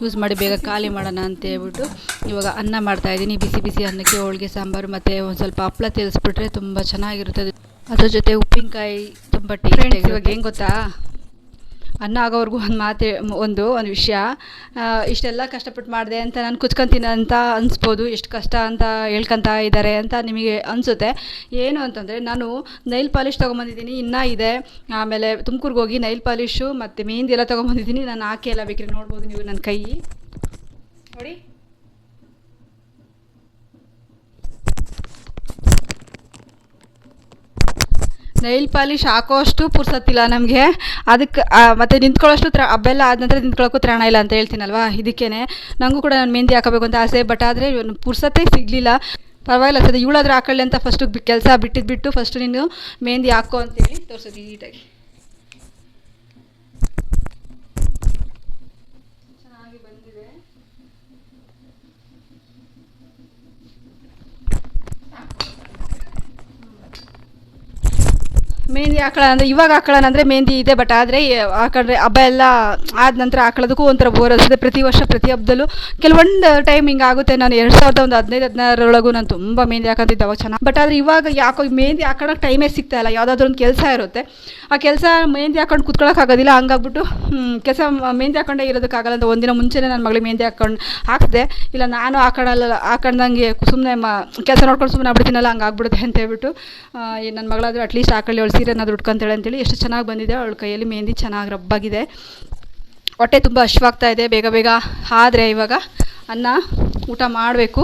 ಯೂಸ್ ಮಾಡಿ ಬೇಗ ಖಾಲಿ ಮಾಡೋಣ ಅಂತ ಹೇಳ್ಬಿಟ್ಟು ಇವಾಗ ಅನ್ನ ಮಾಡ್ತಾಯಿದ್ದೀನಿ ಬಿಸಿ ಬಿಸಿ ಅನ್ನಕ್ಕೆ ಹೋಳಿಗೆ ಸಾಂಬಾರು ಮತ್ತು ಒಂದು ಸ್ವಲ್ಪ ಹಪ್ಪಳ ತಿಳಿಸ್ಬಿಟ್ರೆ ತುಂಬ ಚೆನ್ನಾಗಿರುತ್ತೆ ಅದು. ಅದ್ರ ಜೊತೆ ಉಪ್ಪಿನಕಾಯಿ ತುಂಬ ಟೇಸ್ಟ್ ಇವಾಗ ಹೆಂಗೆ ಗೊತ್ತಾ? ಅನ್ನ ಆಗೋವರೆಗೂ ಒಂದು ಮಾತು, ಒಂದು ಒಂದು ವಿಷಯ. ಇಷ್ಟೆಲ್ಲ ಕಷ್ಟಪಟ್ಟು ಮಾಡಿದೆ ಅಂತ ನಾನು ಕುಚ್ಕೊಂತೀನಿ ಅಂತ ಅನಿಸ್ಬೋದು. ಎಷ್ಟು ಕಷ್ಟ ಅಂತ ಹೇಳ್ಕೊತಾ ಇದ್ದಾರೆ ಅಂತ ನಿಮಗೆ ಅನಿಸುತ್ತೆ. ಏನು ಅಂತಂದರೆ, ನಾನು ನೈಲ್ ಪಾಲಿಷ್ ತೊಗೊಂಬಂದಿದ್ದೀನಿ, ಇನ್ನೂ ಇದೆ. ಆಮೇಲೆ ತುಮಕೂರಿಗೆ ಹೋಗಿ ನೈಲ್ ಪಾಲಿಷು ಮತ್ತು ಮೆಹಂದಿ ಎಲ್ಲ ತೊಗೊಂಬಂದಿದ್ದೀನಿ. ನಾನು ಹಾಕಿ ಎಲ್ಲ ಬೇಕ್ರಿ ನೋಡ್ಬೋದು ನೀವು ನನ್ನ ಕೈ ನೋಡಿ. ನೈಲ್ ಪಾಲಿಶ್ ಹಾಕೋಷ್ಟು ಪುರ್ಸತ್ತಿಲ್ಲ ನಮಗೆ. ಅದಕ್ಕೆ ಮತ್ತು ನಿಂತ್ಕೊಳ್ಳೋಷ್ಟು ತ್ರ ಹಬ್ಬೆಲ್ಲ ಆದ ನಂತರ ನಿಂತ್ಕೊಳ್ಳೋಕ್ಕೂ ತ್ರಾಣ ಇಲ್ಲ ಅಂತ ಹೇಳ್ತೀನಲ್ವಾ? ಇದಕ್ಕೇ ನನಗೂ ಕೂಡ ನಾನು ಮೆಹಂದಿ ಹಾಕೋಬೇಕು ಅಂತ ಆಸೆ ಬಟ್ ಆದರೆ ಪುರ್ಸತ್ತೇ ಸಿಗಲಿಲ್ಲ. ಪರವಾಗಿಲ್ಲ ಸರಿ ಇವಳಾದ್ರೂ ಹಾಕೊಳ್ಳಿ ಅಂತ ಫಸ್ಟು ಕೆಲಸ ಬಿಟ್ಟಿದ್ಬಿಟ್ಟು ಫಸ್ಟ್ ನೀನು ಮೆಹಂದಿ ಹಾಕೋ ಅಂತೇಳಿ ತೋರಿಸೋದು ನೀಟಾಗಿ ಚೆನ್ನಾಗಿ ಬಂದಿದೆ ಮೆಹಂದಿ ಹಾಕೊಳ್ಳೋಣ ಅಂದರೆ ಇವಾಗ ಹಾಕೊಳ್ಳೋಣ ಅಂದರೆ ಮೆಹಂದಿ ಇದೆ ಬಟ್ ಆದರೆ ಹಾಕೊಂಡ್ರೆ ಹಬ್ಬ ಎಲ್ಲ ಆದ ನಂತರ ಹಾಕೊಳ್ಳೋದಕ್ಕೂ ಒಂಥರ ಬೋರ್ ಅನಿಸುತ್ತೆ. ಪ್ರತಿ ವರ್ಷ, ಪ್ರತಿ ಹಬ್ಬದಲ್ಲೂ ಕೆಲವೊಂದು ಟೈಮ್ ಹಿಂಗೆ ಆಗುತ್ತೆ. ನಾನು ಎರಡು ಸಾವಿರದ ಒಂದು ಹದಿನೈದು, ಹದಿನಾರರೊಳಗೂ ನಾನು ತುಂಬ ಮೆಹಂದಿ ಹಾಕೋತಿದ್ದೆ ಅವಾಗ ಚೆನ್ನಾಗಿ. ಬಟ್ ಆದರೆ ಇವಾಗ ಯಾಕೋ ಮೆಹಂದಿ ಹಾಕೊಳ್ಳೋಕೆ ಟೈಮೇ ಸಿಗ್ತಾ ಇಲ್ಲ. ಯಾವುದಾದ್ರೂ ಒಂದು ಕೆಲಸ ಇರುತ್ತೆ. ಆ ಕೆಲಸ ಮೆಹಂದಿ ಹಾಕೊಂಡು ಕುತ್ಕೊಳ್ಳೋಕ್ಕಾಗೋದಿಲ್ಲ ಹಂಗಾಗ್ಬಿಟ್ಟು ಕೆಲಸ ಮೆಹಂದಿ ಹಾಕೊಂಡೇ ಇರೋದಕ್ಕಾಗಲ್ಲ ಅಂತ ಒಂದಿನ ಮುಂಚೆನೇ ನನ್ನ ಮಗಳಿಗೆ ಮೆಹಂದಿ ಹಾಕೊಂಡು ಹಾಕಿದೆ ಇಲ್ಲ, ನಾನು ಹಾಕೊಳ್ಳಲ್ಲ ಹಾಕೊಂಡಂಗೆ ಸುಮ್ಮನೆ ಮ, ಕೆಲಸ ನೋಡ್ಕೊಂಡು ಸುಮ್ಮನೆ ಆಗ್ಬಿಡ್ತೀನಲ್ಲ, ಹಂಗಾಗ್ಬಿಡುತ್ತೆ ಅಂತ ಹೇಳ್ಬಿಟ್ಟು ನನ್ನ ಮಗಳಾದರೂ ಅಟ್ಲೀಸ್ಟ್ ಹಾಕೊಳ್ಳಿ ಅವಳು ಸೀರೆನಾದ್ರು ಉಟ್ಕೊಂತಾಳೆ ಅಂತೇಳಿ ಎಷ್ಟು ಚೆನ್ನಾಗಿ ಬಂದಿದೆ, ಅವಳ ಕೈಯಲ್ಲಿ ಮೆಹಂದಿ ಚೆನ್ನಾಗಿ ರಬ್ಬಾಗಿದೆ ಹೊಟ್ಟೆ ತುಂಬ ಹಶ್ವಾಗ್ತಾ ಇದೆ, ಬೇಗ ಬೇಗ. ಆದರೆ ಇವಾಗ ಅನ್ನ ಊಟ ಮಾಡಬೇಕು.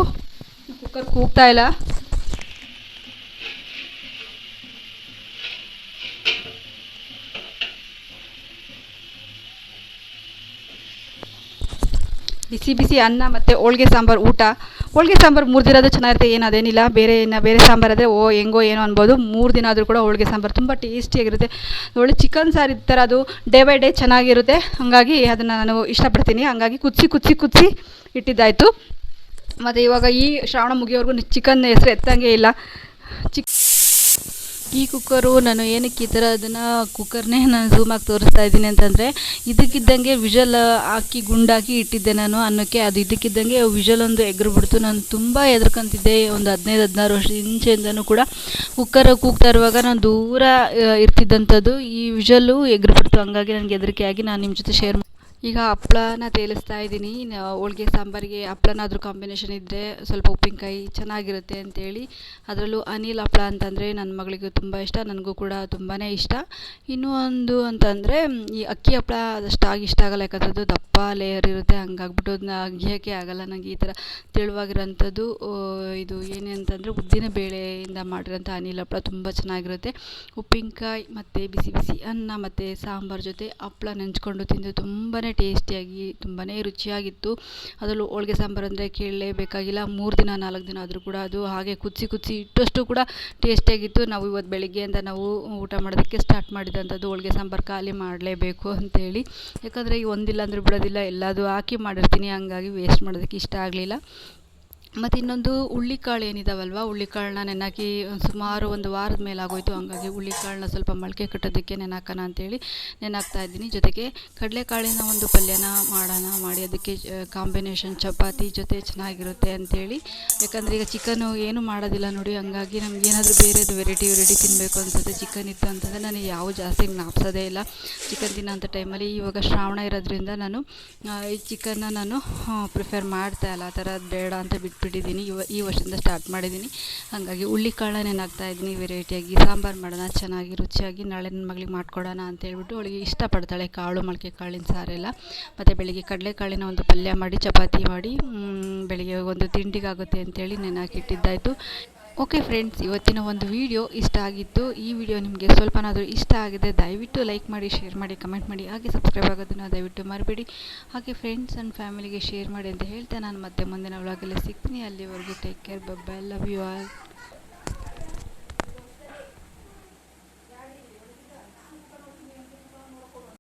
ಕುಕ್ಕರ್ ಕೂಗ್ತಾ ಇಲ್ಲ. ಬಿಸಿ ಬಿಸಿ ಅನ್ನ ಮತ್ತು ಹೋಳಿಗೆ ಸಾಂಬಾರು ಊಟ. ಹೋಳ್ಗೆ ಸಾಂಬಾರು ಮೂರು ದಿನ ಆದರೂ ಚೆನ್ನಾಗಿರುತ್ತೆ, ಏನು ಅದೇನಿಲ್ಲ. ಬೇರೆ ಏನು ಬೇರೆ ಸಾಂಬಾರು ಆದರೆ, ಓ, ಹೆಂಗೋ ಏನೋ ಅನ್ಬೋದು. ಮೂರು ದಿನ ಆದರೂ ಕೂಡ ಹೋಳಿಗೆ ಸಾಂಬಾರು ತುಂಬ ಟೇಸ್ಟಿಯಾಗಿರುತ್ತೆ ಒಳ್ಳೆ ಚಿಕನ್ ಸಾರು ಥರ ಅದು ಡೇ ಬೈ ಡೇ ಚೆನ್ನಾಗಿರುತ್ತೆ. ಹಾಗಾಗಿ ಅದನ್ನು ನಾನು ಇಷ್ಟಪಡ್ತೀನಿ. ಹಾಗಾಗಿ ಕುದಿಸಿ ಕುದಿಸಿ ಕುದಿಸಿ ಇಟ್ಟಿದ್ದಾಯಿತು. ಮತ್ತು ಇವಾಗ ಈ ಶ್ರಾವಣ ಮುಗಿಯೋವರೆಗೂ ಚಿಕನ್ ಹೆಸರು ಎತ್ತಂಗೆ ಇಲ್ಲ. ಚಿಕ್ ಈ ಕುಕ್ಕರು ನಾನು ಏನಕ್ಕೆ ಈ ಥರ ಅದನ್ನು ಕುಕ್ಕರ್ನೇ ನಾನು ಝೂಮಾಗಿ ತೋರಿಸ್ತಾ ಇದ್ದೀನಿ ಅಂತಂದರೆ, ಇದಕ್ಕಿದ್ದಂಗೆ ವಿಷಲ್ ಹಾಕಿ, ಗುಂಡಾಕಿ ಇಟ್ಟಿದ್ದೆ ನಾನು ಅನ್ನೋಕ್ಕೆ, ಅದು ಇದಕ್ಕಿದ್ದಂಗೆ ವಿಷಲ್ ಒಂದು ಎಗ್ರು ಬಿಡ್ತು ನಾನು ತುಂಬ ಹೆದರ್ಕೊಂತಿದ್ದೆ ಒಂದು ಹದಿನೈದು, ಹದಿನಾರು ವರ್ಷ ಇಂಚೆಯಿಂದನೂ ಕೂಡ. ಕುಕ್ಕರ್ ಕೂಗ್ತಾ ಇರುವಾಗ ನಾನು ದೂರ ಇರ್ತಿದ್ದಂಥದ್ದು ಈ ವಿಷಲ್ಲು ಎಗ್ರು ಬಿಡ್ತು ಹಂಗಾಗಿ ನನಗೆ ಹೆದರಿಕೆ ನಾನು ನಿಮ್ಮ ಜೊತೆ ಶೇರ್ ಈಗ ಹಪ್ಳನ ತೇಲಿಸ್ತಾ ಇದ್ದೀನಿ. ಹೋಳಿಗೆ, ಸಾಂಬಾರಿಗೆ ಹಪ್ಳನಾದ್ರೂ ಕಾಂಬಿನೇಷನ್ ಇದ್ದರೆ ಸ್ವಲ್ಪ ಉಪ್ಪಿನಕಾಯಿ ಚೆನ್ನಾಗಿರುತ್ತೆ ಅಂತೇಳಿ. ಅದರಲ್ಲೂ ಅನಿಲ್ ಹಪ್ಳ ಅಂತಂದರೆ ನನ್ನ ಮಗಳಿಗೆ ತುಂಬ ಇಷ್ಟ, ನನಗೂ ಕೂಡ ತುಂಬಾ ಇಷ್ಟ. ಇನ್ನೂ ಒಂದು ಅಂತಂದರೆ ಈ ಅಕ್ಕಿ ಹಪ್ಳ ಅದಷ್ಟಾಗಿ ಇಷ್ಟ ಆಗಲ್ಲ. ಯಾಕಂದ್ರೆ ಅದು ದಪ್ಪ ಲೇಯರ್ ಇರುತ್ತೆ, ಹಂಗಾಗ್ಬಿಟ್ಟು ಅದನ್ನ ಅಗಿಯೋಕ್ಕೆ ಆಗಲ್ಲ. ನನಗೆ ಈ ಥರ ತೆಳುವಾಗಿರೋಂಥದ್ದು ಇದು ಏನೇ ಅಂತಂದರೆ ಉದ್ದಿನ ಬೇಳೆಯಿಂದ ಮಾಡಿರೋಂಥ ಅನಿಲ್ ಹಪ್ಪಳ ತುಂಬ ಚೆನ್ನಾಗಿರುತ್ತೆ. ಉಪ್ಪಿನಕಾಯಿ ಮತ್ತು ಬಿಸಿ ಬಿಸಿ ಅನ್ನ ಮತ್ತು ಸಾಂಬಾರು ಜೊತೆ ಹಪ್ಳ ನೆಂಚ್ಕೊಂಡು ತಿಂದು ತುಂಬಾ ಟೇಸ್ಟಿಯಾಗಿ ತುಂಬಾ ರುಚಿಯಾಗಿತ್ತು. ಅದರಲ್ಲೂ ಹೋಳ್ಗೆ ಸಾಂಬಾರು ಅಂದರೆ ಕೇಳಲೇಬೇಕಾಗಿಲ್ಲ ಮೂರು ದಿನ, ನಾಲ್ಕು ದಿನ ಆದರೂ ಕೂಡ ಅದು ಹಾಗೆ ಕುದಿಸಿ ಕುದಿಸಿ ಇಟ್ಟಷ್ಟು ಕೂಡ ಟೇಸ್ಟಿಯಾಗಿತ್ತು. ನಾವು ಇವತ್ತು ಬೆಳಿಗ್ಗೆಯಿಂದ ನಾವು ಊಟ ಮಾಡೋದಕ್ಕೆ ಸ್ಟಾರ್ಟ್ ಮಾಡಿದಂಥದ್ದು ಹೋಳ್ಗೆ ಸಾಂಬಾರು ಖಾಲಿ ಮಾಡಲೇಬೇಕು ಅಂತೇಳಿ ಯಾಕಂದರೆ ಈಗ ಒಂದಿಲ್ಲ ಅಂದರೆ ಬಿಡೋದಿಲ್ಲ. ಎಲ್ಲದೂ ಹಾಕಿ ಮಾಡಿರ್ತೀನಿ. ಹಂಗಾಗಿ ವೇಸ್ಟ್ ಮಾಡೋದಕ್ಕೆ ಇಷ್ಟ ಆಗಲಿಲ್ಲ. ಮತ್ತು ಇನ್ನೊಂದು ಹುಳ್ಳಿಕಾಳು ಏನಿದಾವಲ್ವ? ಹುಳ್ಳಿಕಾಳನ್ನ ನೆನಾಕಿ ಸುಮಾರು ಒಂದು ವಾರದ ಮೇಲೆ ಆಗೋಯ್ತು ಹಂಗಾಗಿ ಹುಳ್ಳಿಕಾಳನ್ನ ಸ್ವಲ್ಪ ಮೊಳಕೆ ಕಟ್ಟೋದಕ್ಕೆ ನೆನಾಕೋಣ ಅಂತೇಳಿ ನೆನಾಕ್ತಾ ಇದ್ದೀನಿ. ಜೊತೆಗೆ ಕಡಲೆಕಾಳಿನ ಒಂದು ಪಲ್ಯನ ಮಾಡೋಣ ಮಾಡಿ, ಅದಕ್ಕೆ ಕಾಂಬಿನೇಷನ್ ಚಪಾತಿ ಜೊತೆ ಚೆನ್ನಾಗಿರುತ್ತೆ ಅಂತೇಳಿ. ಯಾಕಂದರೆ ಈಗ ಚಿಕನು ಏನು ಮಾಡೋದಿಲ್ಲ ನೋಡಿ, ಹಂಗಾಗಿ ನಮ್ಗೆ ಏನಾದರೂ ಬೇರೆದು ವೆರೈಟಿ ವೆರೈಟಿ ತಿನ್ನಬೇಕು ಅನ್ಸುತ್ತೆ. ಚಿಕನ್ ಇತ್ತು ಅಂತಂದರೆ ನಾನು ಯಾವ ಜಾಸ್ತಿ ಜ್ಞಾಪಿಸೋದೇ ಇಲ್ಲ. ಚಿಕನ್ ತಿನ್ನೋಂಥ ಟೈಮಲ್ಲಿ ಇವಾಗ ಶ್ರಾವಣ ಇರೋದ್ರಿಂದ ನಾನು ಈ ಚಿಕನ್ನ ನಾನು ಪ್ರಿಫರ್ ಮಾಡ್ತಾ ಇಲ್ಲ. ಆ ಥರ ಬೇಡ ಅಂತ ಬಿಟ್ಬಿಟ್ಟಿದ್ದೀನಿ ಇವ ಈ ವರ್ಷದಿಂದ ಸ್ಟಾರ್ಟ್ ಮಾಡಿದ್ದೀನಿ. ಹಾಗಾಗಿ ಹುಳ್ಳಿಕಾಳನ್ನ ಏನಾಗ್ತಾ ಇದ್ದೀನಿ. ವೆರೈಟಿಯಾಗಿ ಸಾಂಬಾರು ಮಾಡೋಣ, ಚೆನ್ನಾಗಿ ರುಚಿಯಾಗಿ ನಾಳೆ ನನ್ನ ಮಗಳಿಗೆ ಮಾಡ್ಕೊಡೋಣ ಅಂತ ಹೇಳ್ಬಿಟ್ಟು ಅವಳಿಗೆ ಇಷ್ಟಪಡ್ತಾಳೆ ಕಾಳು ಮೊಳಕೆ ಕಾಳಿನ ಸಾರೆಲ್ಲ. ಮತ್ತು ಬೆಳಿಗ್ಗೆ ಕಡಲೆಕಾಳಿನ ಒಂದು ಪಲ್ಯ ಮಾಡಿ, ಚಪಾತಿ ಮಾಡಿ ಬೆಳಿಗ್ಗೆ ಒಂದು ತಿಂಡಿಗಾಗುತ್ತೆ ಅಂತೇಳಿ ನೆನಾಕಿಟ್ಟಿದ್ದಾಯಿತು ಓಕೆ ಫ್ರೆಂಡ್ಸ್ ಇವತ್ತಿನ ಒಂದು ವಿಡಿಯೋ ಇಷ್ಟ ಆಗಿತ್ತು. ಈ ವಿಡಿಯೋ ನಿಮಗೆ ಸ್ವಲ್ಪನಾದರೂ ಇಷ್ಟ ಆಗಿದೆ, ದಯವಿಟ್ಟು ಲೈಕ್ ಮಾಡಿ ಶೇರ್ ಮಾಡಿ ಕಮೆಂಟ್ ಮಾಡಿ, ಹಾಗೆ ಸಬ್ಸ್ಕ್ರೈಬ್ ಆಗೋದನ್ನು ದಯವಿಟ್ಟು ಮರಿಬೇಡಿ. ಹಾಗೆ ಫ್ರೆಂಡ್ಸ್ ಆ್ಯಂಡ್ ಫ್ಯಾಮಿಲಿಗೆ ಶೇರ್ ಮಾಡಿ ಅಂತ ಹೇಳ್ತಾ ನಾನು ಮತ್ತೆ ಮುಂದಿನ ವ್ಲಾಗಲ್ಲಿ ಸಿಗ್ತೀನಿ. ಅಲ್ಲಿವರೆಗೂ ಟೇಕ್ ಕೇರ್ ಬಬ್ಬಾ ಲವ್ ಯು ಆಲ್